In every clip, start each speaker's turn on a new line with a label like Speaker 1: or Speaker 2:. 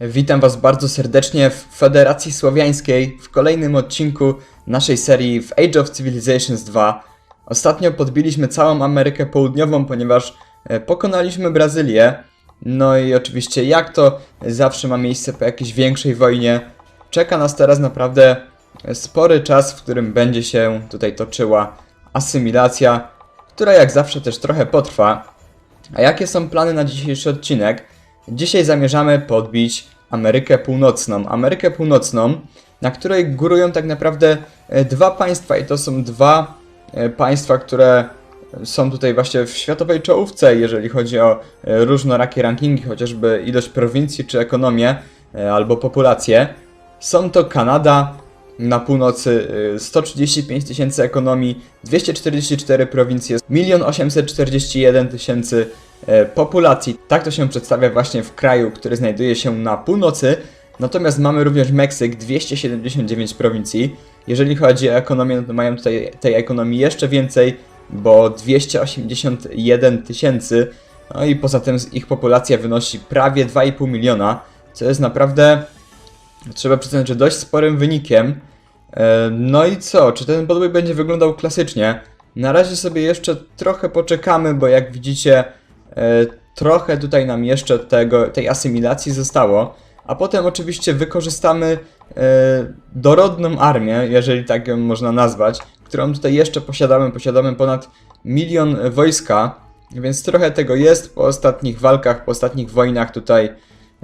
Speaker 1: Witam Was bardzo serdecznie w Federacji Słowiańskiej w kolejnym odcinku naszej serii w Age of Civilizations 2. Ostatnio podbiliśmy całą Amerykę Południową, ponieważ e, pokonaliśmy Brazylię. No i oczywiście, jak to zawsze ma miejsce po jakiejś większej wojnie, czeka nas teraz naprawdę spory czas, w którym będzie się tutaj toczyła asymilacja, która jak zawsze też trochę potrwa. A jakie są plany na dzisiejszy odcinek? Dzisiaj zamierzamy podbić Amerykę Północną. Amerykę Północną, na której górują tak naprawdę e, dwa państwa i to są dwa e, państwa, które są tutaj właśnie w światowej czołówce, jeżeli chodzi o e, różnorakie rankingi, chociażby ilość prowincji czy ekonomię albo populację. Są to Kanada na północy, y, 135 tysięcy ekonomii, 244 prowincje, 1 841 tysięcy populacji. Tak to się przedstawia właśnie w kraju, który znajduje się na północy. Natomiast mamy również Meksyk, 279 prowincji. Jeżeli chodzi o ekonomię, no to mają tutaj tej ekonomii jeszcze więcej, bo 281 tysięcy. No i poza tym ich populacja wynosi prawie 2,5 miliona, co jest naprawdę, trzeba przyznać, że dość sporym wynikiem. E, No i co? Czy ten podbój będzie wyglądał klasycznie? Na razie sobie jeszcze trochę poczekamy, bo jak widzicie, e, trochę tutaj nam jeszcze tego, tej asymilacji zostało. A potem oczywiście wykorzystamy e, dorodną armię, jeżeli tak ją można nazwać, którą tutaj jeszcze posiadamy. Posiadamy ponad milion wojska, więc trochę tego jest. Po ostatnich walkach, po ostatnich wojnach tutaj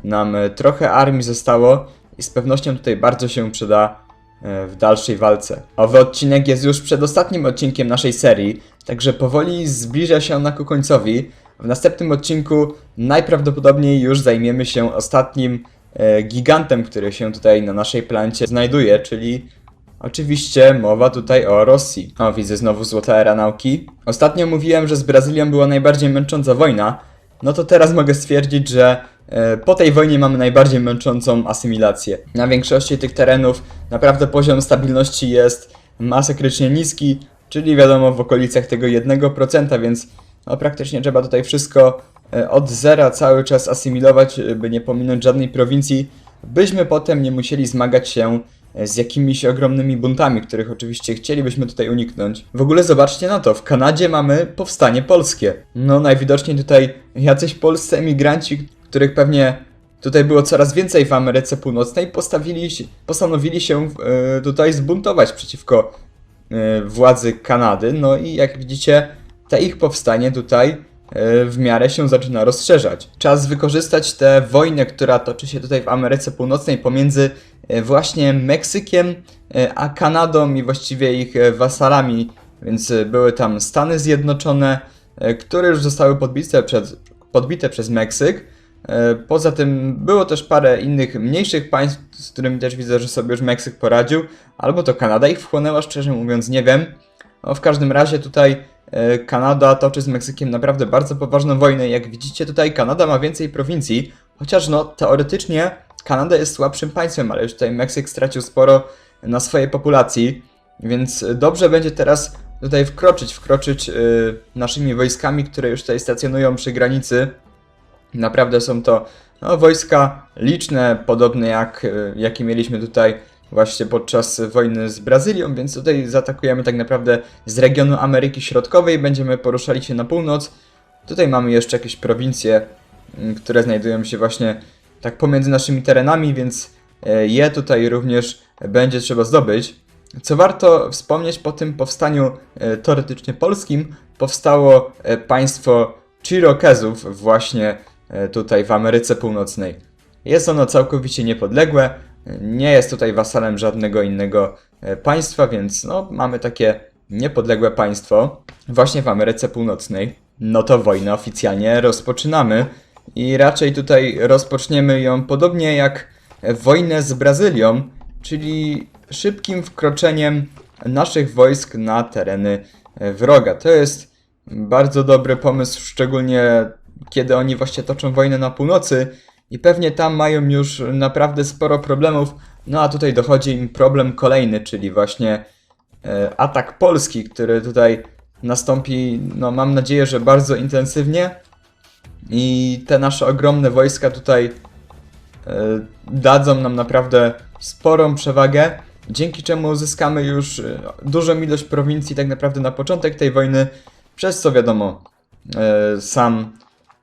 Speaker 1: nam e, trochę armii zostało i z pewnością tutaj bardzo się przyda e, w dalszej walce. Owy odcinek jest już przedostatnim odcinkiem naszej serii, także powoli zbliża się ona ku końcowi. W następnym odcinku najprawdopodobniej już zajmiemy się ostatnim e, gigantem, który się tutaj na naszej planecie znajduje, czyli oczywiście mowa tutaj o Rosji. O, widzę znowu złota era nauki. Ostatnio mówiłem, że z Brazylią była najbardziej męcząca wojna, no to teraz mogę stwierdzić, że e, po tej wojnie mamy najbardziej męczącą asymilację. Na większości tych terenów naprawdę poziom stabilności jest masakrycznie niski, czyli wiadomo w okolicach tego 1%, więc no, praktycznie trzeba tutaj wszystko e, od zera cały czas asymilować, e, by nie pominąć żadnej prowincji, byśmy potem nie musieli zmagać się e, z jakimiś ogromnymi buntami, których oczywiście chcielibyśmy tutaj uniknąć. W ogóle zobaczcie na to, w Kanadzie mamy powstanie polskie. No najwidoczniej tutaj jacyś polscy emigranci, których pewnie tutaj było coraz więcej w Ameryce Północnej, postawili, postanowili się tutaj zbuntować przeciwko władzy Kanady. No i jak widzicie, te ich powstanie tutaj e, w miarę się zaczyna rozszerzać. Czas wykorzystać tę wojnę, która toczy się tutaj w Ameryce Północnej pomiędzy e, właśnie Meksykiem e, a Kanadą i właściwie ich wasalami, więc były tam Stany Zjednoczone, które już zostały podbite, przed, podbite przez Meksyk. Poza tym było też parę innych mniejszych państw, z którymi też widzę, że sobie już Meksyk poradził, albo to Kanada ich wchłonęła, szczerze mówiąc nie wiem. No, w każdym razie tutaj Kanada toczy z Meksykiem naprawdę bardzo poważną wojnę. Jak widzicie tutaj Kanada ma więcej prowincji, chociaż no teoretycznie Kanada jest słabszym państwem, ale już tutaj Meksyk stracił sporo na swojej populacji, więc dobrze będzie teraz tutaj wkroczyć, wkroczyć e, naszymi wojskami, które już tutaj stacjonują przy granicy. Naprawdę są to no, wojska liczne, podobne jak e, jakie mieliśmy tutaj właśnie podczas wojny z Brazylią, więc tutaj zaatakujemy tak naprawdę z regionu Ameryki Środkowej, będziemy poruszali się na północ. Tutaj mamy jeszcze jakieś prowincje, m, które znajdują się właśnie tak pomiędzy naszymi terenami, więc e, je tutaj również będzie trzeba zdobyć. Co warto wspomnieć, po tym powstaniu e, teoretycznie polskim powstało e, państwo Chirokezów właśnie tutaj w Ameryce Północnej. Jest ono całkowicie niepodległe, nie jest tutaj wasalem żadnego innego e, państwa, więc no, mamy takie niepodległe państwo właśnie w Ameryce Północnej. No to wojnę oficjalnie rozpoczynamy i raczej tutaj rozpoczniemy ją podobnie jak wojnę z Brazylią, czyli szybkim wkroczeniem naszych wojsk na tereny e, wroga. To jest bardzo dobry pomysł, szczególnie kiedy oni właśnie toczą wojnę na północy i pewnie tam mają już naprawdę sporo problemów. No a tutaj dochodzi im problem kolejny, czyli właśnie e, atak polski, który tutaj nastąpi, no mam nadzieję, że bardzo intensywnie. I te nasze ogromne wojska tutaj dadzą nam naprawdę sporą przewagę, dzięki czemu uzyskamy już e, dużą ilość prowincji tak naprawdę na początek tej wojny, przez co wiadomo, e, sam,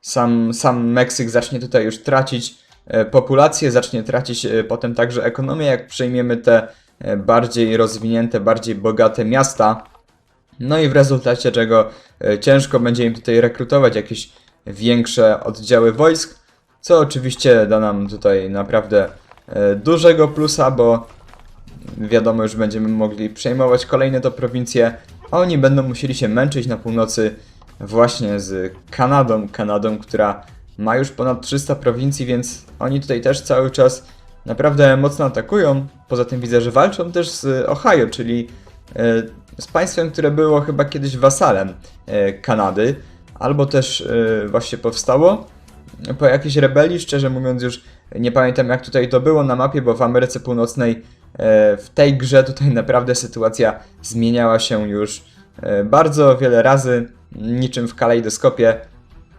Speaker 1: sam, sam Meksyk zacznie tutaj już tracić e, populację, zacznie tracić e, potem także ekonomię, jak przejmiemy te e, bardziej rozwinięte, bardziej bogate miasta. No i w rezultacie czego ciężko będzie im tutaj rekrutować jakieś większe oddziały wojsk, co oczywiście da nam tutaj naprawdę dużego plusa, bo wiadomo, już będziemy mogli przejmować kolejne to prowincje, a oni będą musieli się męczyć na północy właśnie z Kanadą, Kanadą, która ma już ponad 300 prowincji, więc oni tutaj też cały czas naprawdę mocno atakują. Poza tym widzę, że walczą też z Ohio, czyli e, z państwem, które było chyba kiedyś wasalem e, Kanady, albo też e, właśnie powstało. Po jakiejś rebelii, szczerze mówiąc już nie pamiętam jak tutaj to było na mapie, bo w Ameryce Północnej w tej grze tutaj naprawdę sytuacja zmieniała się już bardzo wiele razy, niczym w kalejdoskopie.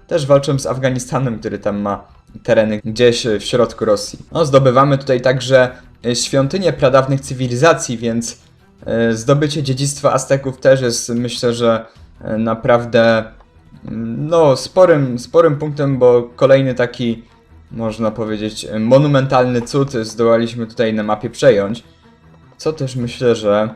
Speaker 1: Też walczą z Afganistanem, który tam ma tereny gdzieś w środku Rosji. No, zdobywamy tutaj także e, świątynie pradawnych cywilizacji, więc e, zdobycie dziedzictwa Azteków też jest myślę, że e, naprawdę mm, no, sporym, sporym punktem, bo kolejny taki, można powiedzieć, monumentalny cud zdołaliśmy tutaj na mapie przejąć. Co też myślę, że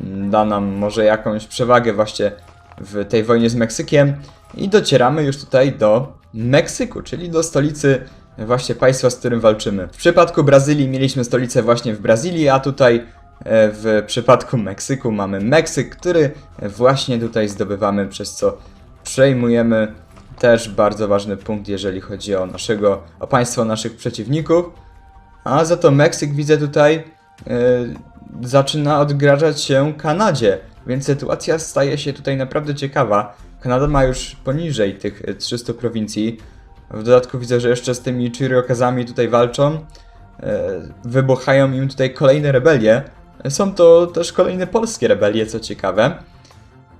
Speaker 1: mm, da nam może jakąś przewagę właśnie w tej wojnie z Meksykiem. I docieramy już tutaj do Meksyku, czyli do stolicy właśnie państwa, z którym walczymy. W przypadku Brazylii mieliśmy stolicę właśnie w Brazylii, a tutaj e, w przypadku Meksyku mamy Meksyk, który właśnie tutaj zdobywamy, przez co przejmujemy też bardzo ważny punkt, jeżeli chodzi o naszego, o państwo naszych przeciwników. A za to Meksyk widzę tutaj e, zaczyna odgrażać się Kanadzie, więc sytuacja staje się tutaj naprawdę ciekawa. Kanada ma już poniżej tych e, 300 prowincji. W dodatku widzę, że jeszcze z tymi Chirokazami tutaj walczą. E, wybuchają im tutaj kolejne rebelie. Są to też kolejne polskie rebelie, co ciekawe.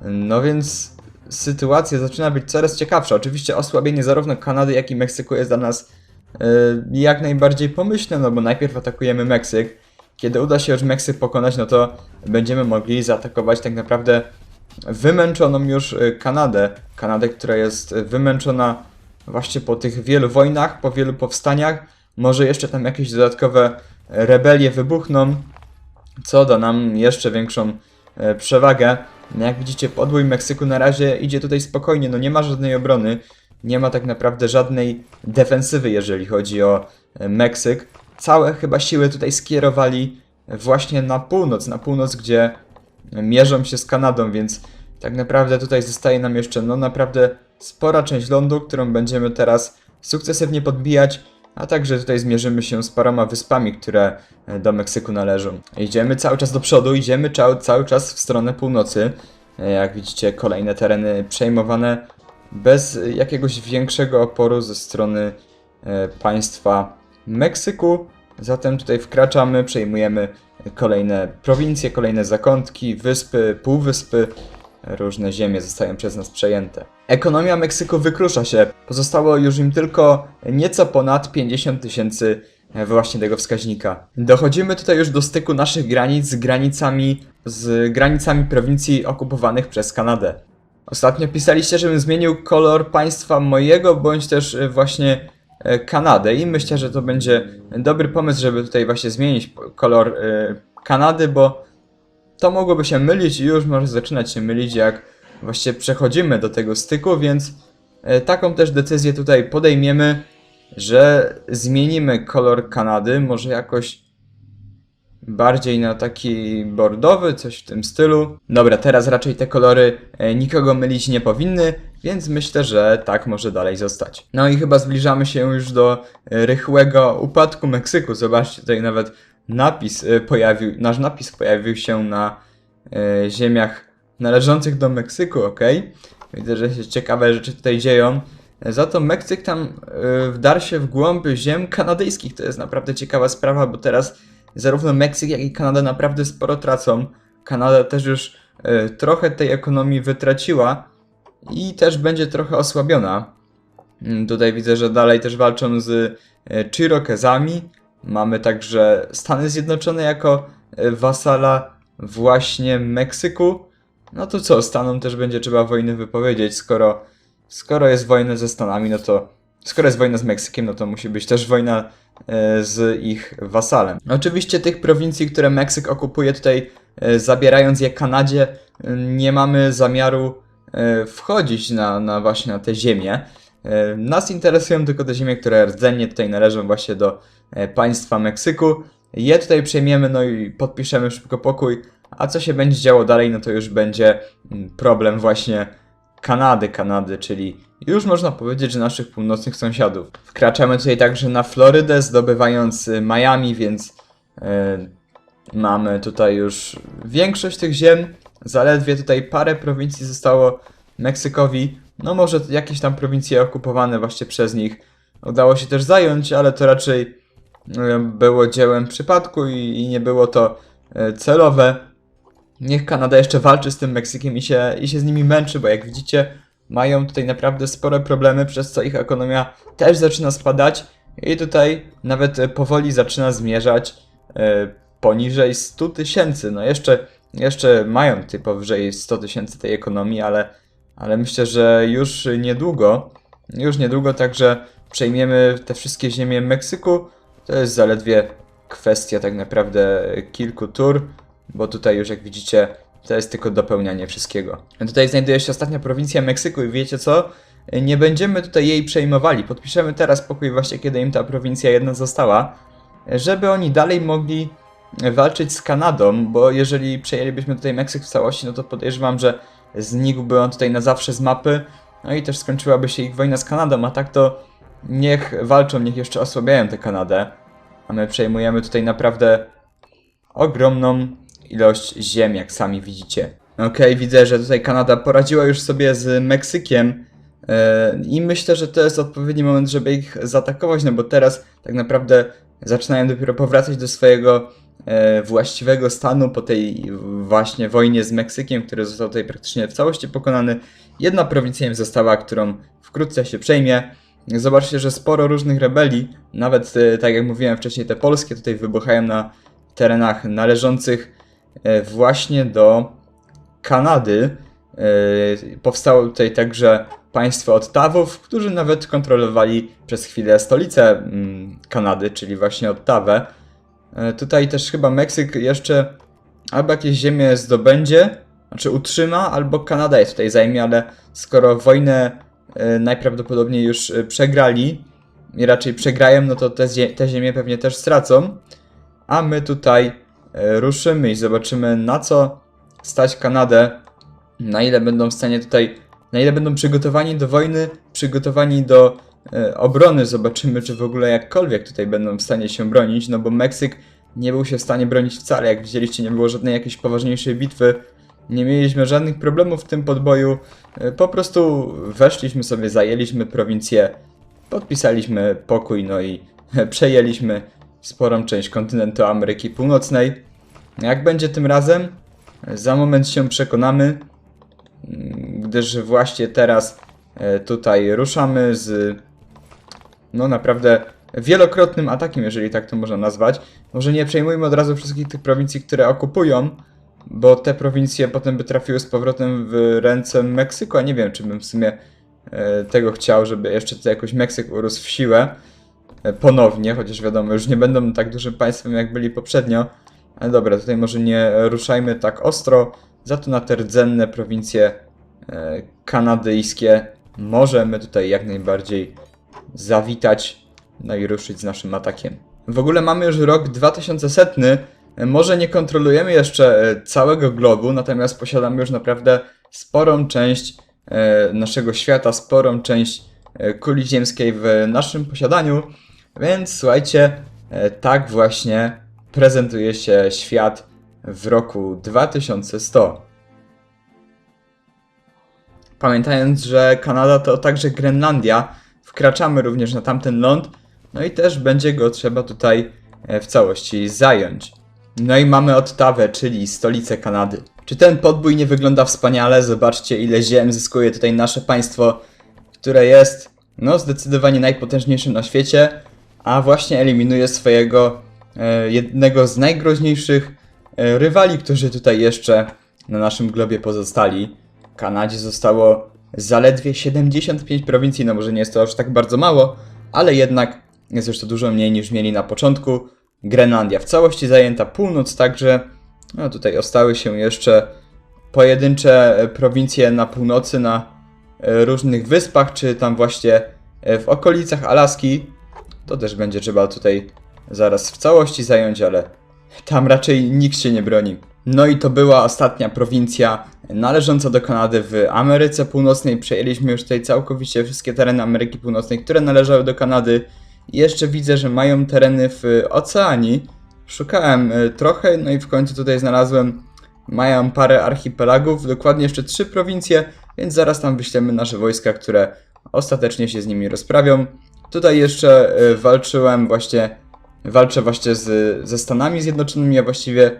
Speaker 1: No więc sytuacja zaczyna być coraz ciekawsza. Oczywiście osłabienie zarówno Kanady, jak i Meksyku jest dla nas e, jak najbardziej pomyślne, no bo najpierw atakujemy Meksyk. Kiedy uda się już Meksyk pokonać, no to będziemy mogli zaatakować tak naprawdę wymęczoną już e, Kanadę. Kanadę, która jest e, wymęczona właśnie po tych wielu wojnach, po wielu powstaniach. Może jeszcze tam jakieś dodatkowe rebelie wybuchną, co da nam jeszcze większą przewagę. No jak widzicie, podbój Meksyku na razie idzie tutaj spokojnie, no nie ma żadnej obrony, nie ma tak naprawdę żadnej defensywy, jeżeli chodzi o Meksyk. Całe chyba siły tutaj skierowali właśnie na północ, na północ, gdzie mierzą się z Kanadą, więc tak naprawdę tutaj zostaje nam jeszcze no naprawdę spora część lądu, którą będziemy teraz sukcesywnie podbijać, a także tutaj zmierzymy się z paroma wyspami, które do Meksyku należą. Idziemy cały czas do przodu, idziemy cza- cały czas w stronę północy. Jak widzicie, kolejne tereny przejmowane bez jakiegoś większego oporu ze strony e, państwa Meksyku. Zatem tutaj wkraczamy, przejmujemy kolejne prowincje, kolejne zakątki, wyspy, półwyspy. Różne ziemie zostają przez nas przejęte. Ekonomia Meksyku wykrusza się. Pozostało już im tylko nieco ponad 50 tysięcy właśnie tego wskaźnika. Dochodzimy tutaj już do styku naszych granic z granicami, z granicami prowincji okupowanych przez Kanadę. Ostatnio pisaliście, żebym zmienił kolor państwa mojego, bądź też e, właśnie e, Kanadę i myślę, że to będzie dobry pomysł, żeby tutaj właśnie zmienić kolor e, Kanady, bo to mogłoby się mylić i już może zaczynać się mylić, jak właśnie przechodzimy do tego styku, więc e, taką też decyzję tutaj podejmiemy, że zmienimy kolor Kanady, może jakoś bardziej na taki bordowy, coś w tym stylu. Dobra, teraz raczej te kolory e, nikogo mylić nie powinny, więc myślę, że tak może dalej zostać. No i chyba zbliżamy się już do e, rychłego upadku Meksyku. Zobaczcie, tutaj nawet napis e, pojawił, nasz napis pojawił się na e, ziemiach należących do Meksyku, ok? Widzę, że się ciekawe rzeczy tutaj dzieją. Za to Meksyk tam wdarł się w głąb ziem kanadyjskich. To jest naprawdę ciekawa sprawa, bo teraz zarówno Meksyk, jak i Kanada naprawdę sporo tracą. Kanada też już trochę tej ekonomii wytraciła i też będzie trochę osłabiona. Mm, Tutaj widzę, że dalej też walczą z e, Chirokezami. Mamy także Stany Zjednoczone jako e, wasala właśnie Meksyku. No to co, Stanom też będzie trzeba wojny wypowiedzieć, skoro, skoro jest wojna ze Stanami, no to skoro jest wojna z Meksykiem, no to musi być też wojna e, z ich wasalem. Oczywiście tych prowincji, które Meksyk okupuje tutaj, zabierając je Kanadzie, e, nie mamy zamiaru wchodzić na, na właśnie na te ziemię. E, Nas interesują tylko te ziemie, które rdzennie tutaj należą właśnie do e, państwa Meksyku. Je tutaj przejmiemy, no i podpiszemy szybko pokój. A co się będzie działo dalej, no to już będzie mm, problem właśnie Kanady, Kanady, czyli już można powiedzieć, że naszych północnych sąsiadów. Wkraczamy tutaj także na Florydę, zdobywając y, Miami, więc e, mamy tutaj już większość tych ziem. Zaledwie tutaj parę prowincji zostało Meksykowi. No może jakieś tam prowincje okupowane właśnie przez nich udało się też zająć, ale to raczej było dziełem przypadku i, i nie było to e, celowe. Niech Kanada jeszcze walczy z tym Meksykiem i się, i się z nimi męczy, bo jak widzicie, mają tutaj naprawdę spore problemy, przez co ich ekonomia też zaczyna spadać i tutaj nawet e, powoli zaczyna zmierzać e, poniżej 100 tysięcy. No jeszcze, jeszcze mają tutaj powyżej 100 tysięcy tej ekonomii, ale, ale myślę, że już niedługo, już niedługo także przejmiemy te wszystkie ziemie Meksyku. To jest zaledwie kwestia tak naprawdę kilku tur, bo tutaj już jak widzicie to jest tylko dopełnianie wszystkiego. Tutaj znajduje się ostatnia prowincja Meksyku i wiecie co? Nie będziemy tutaj jej przejmowali. Podpiszemy teraz pokój właśnie kiedy im ta prowincja jedna została, żeby oni dalej mogli walczyć z Kanadą, bo jeżeli przejęlibyśmy tutaj Meksyk w całości, no to podejrzewam, że znikłby on tutaj na zawsze z mapy, no i też skończyłaby się ich wojna z Kanadą, a tak to niech walczą, niech jeszcze osłabiają tę Kanadę, a my przejmujemy tutaj naprawdę ogromną ilość ziem, jak sami widzicie. Okej, widzę, że tutaj Kanada poradziła już sobie z Meksykiem e, i myślę, że to jest odpowiedni moment, żeby ich zaatakować, no bo teraz tak naprawdę zaczynają dopiero powracać do swojego właściwego stanu po tej właśnie wojnie z Meksykiem, który został tutaj praktycznie w całości pokonany. Jedna prowincja im została, którą wkrótce się przejmie. Zobaczcie, że sporo różnych rebelii, nawet e, tak jak mówiłem wcześniej, te polskie tutaj wybuchają na terenach należących e, właśnie do Kanady. E, Powstało tutaj także państwo Ottawów, którzy nawet kontrolowali przez chwilę stolicę mm, Kanady, czyli właśnie Ottawę. E, Tutaj też chyba Meksyk jeszcze albo jakieś ziemię zdobędzie, znaczy utrzyma, albo Kanada je tutaj zajmie, ale skoro wojnę e, najprawdopodobniej już e, przegrali i raczej przegrają, no to te, zie- te ziemie pewnie też stracą. A my tutaj ruszymy i zobaczymy na co stać Kanadę, na ile będą w stanie tutaj, na ile będą przygotowani do wojny, przygotowani do obrony. Zobaczymy, czy w ogóle jakkolwiek tutaj będą w stanie się bronić, no bo Meksyk nie był się w stanie bronić wcale. Jak widzieliście, nie było żadnej jakiejś poważniejszej bitwy. Nie mieliśmy żadnych problemów w tym podboju. E, Po prostu weszliśmy sobie, zajęliśmy prowincję, podpisaliśmy pokój, no i przejęliśmy sporą część kontynentu Ameryki Północnej. Jak będzie tym razem? Za moment się przekonamy, mm, gdyż właśnie teraz e, tutaj ruszamy z no naprawdę wielokrotnym atakiem, jeżeli tak to można nazwać. Może nie przejmujmy od razu wszystkich tych prowincji, które okupują, bo te prowincje potem by trafiły z powrotem w ręce Meksyku, a nie wiem, czy bym w sumie e, tego chciał, żeby jeszcze tutaj jakoś Meksyk urósł w siłę e, ponownie, chociaż wiadomo, już nie będą tak dużym państwem, jak byli poprzednio. Ale dobra, tutaj może nie ruszajmy tak ostro, za to na te rdzenne prowincje e, kanadyjskie możemy tutaj jak najbardziej zawitać, no i ruszyć z naszym atakiem. W ogóle mamy już rok 2100. Może nie kontrolujemy jeszcze e, całego globu, natomiast posiadamy już naprawdę sporą część e, naszego świata, sporą część e, kuli ziemskiej w naszym posiadaniu. Więc słuchajcie, tak właśnie prezentuje się świat w roku 2100. Pamiętając, że Kanada to także Grenlandia, wkraczamy również na tamten ląd, no i też będzie go trzeba tutaj e, w całości zająć. No i mamy Ottawę, czyli stolicę Kanady. Czy ten podbój nie wygląda wspaniale? Zobaczcie ile ziem zyskuje tutaj nasze państwo, które jest no zdecydowanie najpotężniejszy na świecie, a właśnie eliminuje swojego e, jednego z najgroźniejszych e, rywali, którzy tutaj jeszcze na naszym globie pozostali. Kanadzie zostało zaledwie 75 prowincji, no może nie jest to aż tak bardzo mało, ale jednak jest już to dużo mniej niż mieli na początku. Grenlandia w całości zajęta, północ także. No tutaj ostały się jeszcze pojedyncze e, prowincje na północy, na e, różnych wyspach, czy tam właśnie e, w okolicach Alaski. To też będzie trzeba tutaj zaraz w całości zająć, ale tam raczej nikt się nie broni. No i to była ostatnia prowincja należąca do Kanady w Ameryce Północnej. Przejęliśmy już tutaj całkowicie wszystkie tereny Ameryki Północnej, które należały do Kanady. Jeszcze widzę, że mają tereny w Oceanii. Szukałem y, trochę, no i w końcu tutaj znalazłem. Mają parę archipelagów, dokładnie jeszcze trzy prowincje, więc zaraz tam wyślemy nasze wojska, które ostatecznie się z nimi rozprawią. Tutaj jeszcze y, walczyłem właśnie, walczę właśnie z, ze Stanami Zjednoczonymi, a właściwie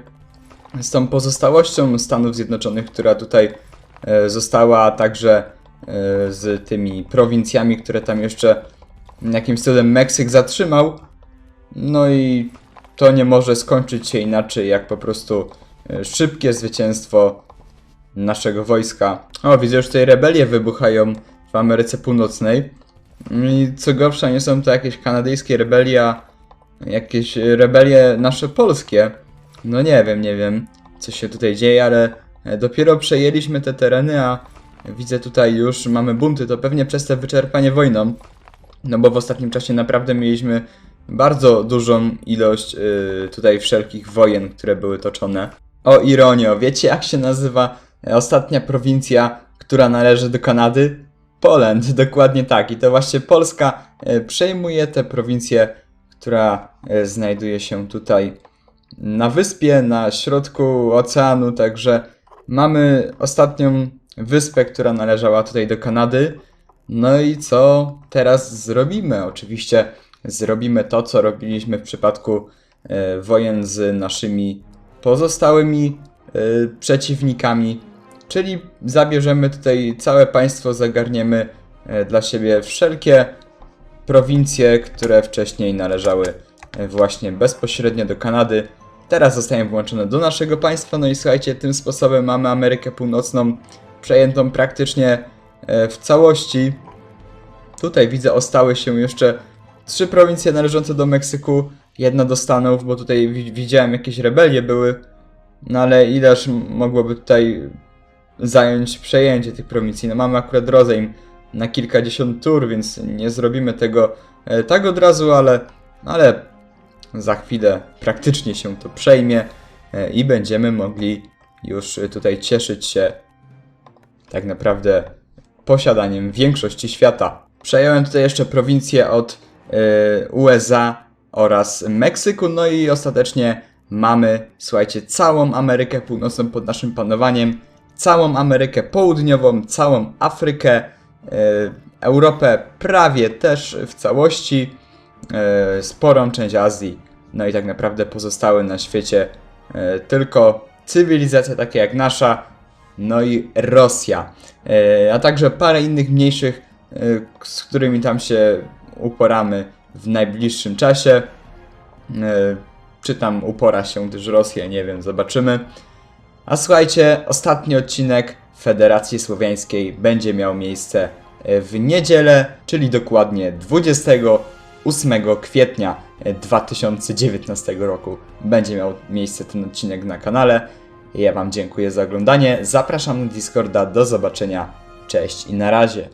Speaker 1: z tą pozostałością Stanów Zjednoczonych, która tutaj e, została, także e, z tymi prowincjami, które tam jeszcze jakimś cudem Meksyk zatrzymał. No i to nie może skończyć się inaczej, jak po prostu e, szybkie zwycięstwo naszego wojska. O, widzę, że tutaj rebelie wybuchają w Ameryce Północnej. I co gorsza, nie są to jakieś kanadyjskie rebelie, a jakieś rebelie nasze polskie. No nie wiem, nie wiem, co się tutaj dzieje, ale e, dopiero przejęliśmy te tereny, a widzę tutaj już mamy bunty, to pewnie przez te wyczerpanie wojną. No bo w ostatnim czasie naprawdę mieliśmy bardzo dużą ilość y, tutaj wszelkich wojen, które były toczone. O ironio, wiecie jak się nazywa e, ostatnia prowincja, która należy do Kanady? Poland, dokładnie tak. I to właśnie Polska e, przejmuje tę prowincję, która znajduje się tutaj na wyspie, na środku oceanu, także mamy ostatnią wyspę, która należała tutaj do Kanady. No i co teraz zrobimy? Oczywiście zrobimy to, co robiliśmy w przypadku e, wojen z naszymi pozostałymi e, przeciwnikami, czyli zabierzemy tutaj całe państwo, zagarniemy e, dla siebie wszelkie prowincje, które wcześniej należały właśnie bezpośrednio do Kanady. Teraz zostają włączone do naszego państwa, no i słuchajcie, tym sposobem mamy Amerykę Północną przejętą praktycznie e, w całości. Tutaj widzę, ostały się jeszcze trzy prowincje należące do Meksyku, jedna do Stanów, bo tutaj wi- widziałem jakieś rebelie były, no ale ileż mogłoby tutaj zająć przejęcie tych prowincji. No mamy akurat rozejm na kilkadziesiąt tur, więc nie zrobimy tego e, tak od razu, ale, ale za chwilę praktycznie się to przejmie e, i będziemy mogli już tutaj cieszyć się tak naprawdę posiadaniem większości świata. Przejąłem tutaj jeszcze prowincję od e, USA oraz Meksyku, no i ostatecznie mamy, słuchajcie, całą Amerykę Północną pod naszym panowaniem, całą Amerykę Południową, całą Afrykę, e, Europę prawie też w całości, sporą część Azji, no i tak naprawdę pozostały na świecie e, tylko cywilizacje takie jak nasza, no i Rosja, e, a także parę innych mniejszych, e, z którymi tam się uporamy w najbliższym czasie. Czy tam upora się też Rosja, nie wiem, zobaczymy. A słuchajcie, ostatni odcinek Federacji Słowiańskiej będzie miał miejsce w niedzielę, czyli dokładnie 28 kwietnia e, 2019 roku. Będzie miał miejsce ten odcinek na kanale. Ja Wam dziękuję za oglądanie. Zapraszam na Discorda. Do zobaczenia. Cześć i na razie.